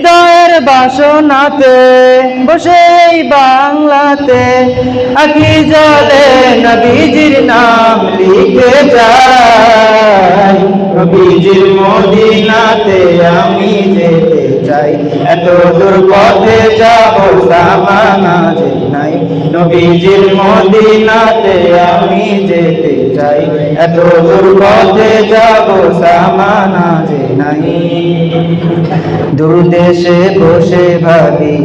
হৃদয়ের বাসনাতে, বসে বাংলাতে আখি জলে নবীজির নাম লিখে যাই। নবীজির মদিনাতে আমি যেতে চাই, এত দূর পথে যাব সামানা যে নাই। নবীজির মদিনাতে আমি যেতে চাই, এত দূর পথে যাব সামানা নাই। দূর দেশে বসে ভাবি,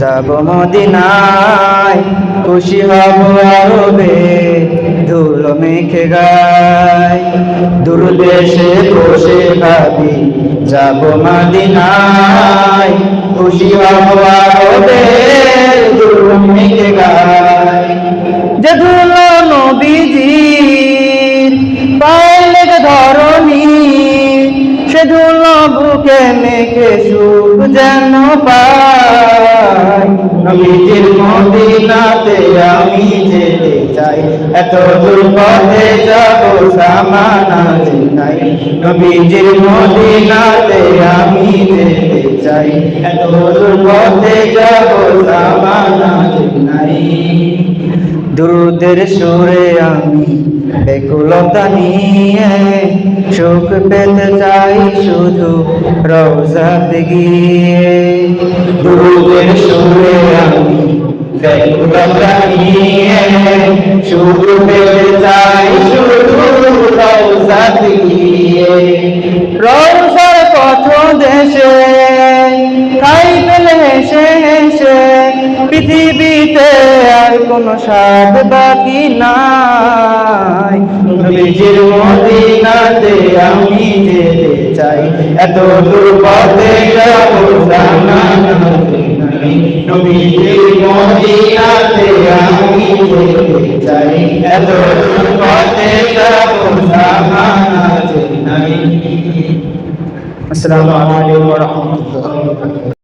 যাব মদিনায়, খুশি হব আরবে, ধুলো মেখে গায়। দূর দেশে বসে ভাবি, যাব মদিনায়, খুশি হব আরবে, ধুলো মেখে গায়। ধুলো বুকে মেখে সুখ যেন পাই। নবীজির মদিনাতে আমি যেতে চাই। এত দূর পথে যাব সামানা নাই নবীজির মদিনাতে আমি যেতে চাই। এত দূর পথে যাব সামানা নাই দুরুদের সুরে আমি বেকুলতা নিয়ে সুখ পেতে চাই শুধু রোজাতে গিয়ে। দুরুদের সুরে আমি বেকুলতা নিয়ে সুখ পেতে চাই শুধু রোজাতে গিয়ে। রোজার পথ দেশে খাই পেলে হেসে হেসে পৃথিবীতে আর কোন স্বাদ বাকি নাই। নবীজির মদিনাতে আমি যেতে চাই। এত দূর এত যাব নাই। আসসালামু আলাইকুম ওয়া রাহমাতুল্লাহ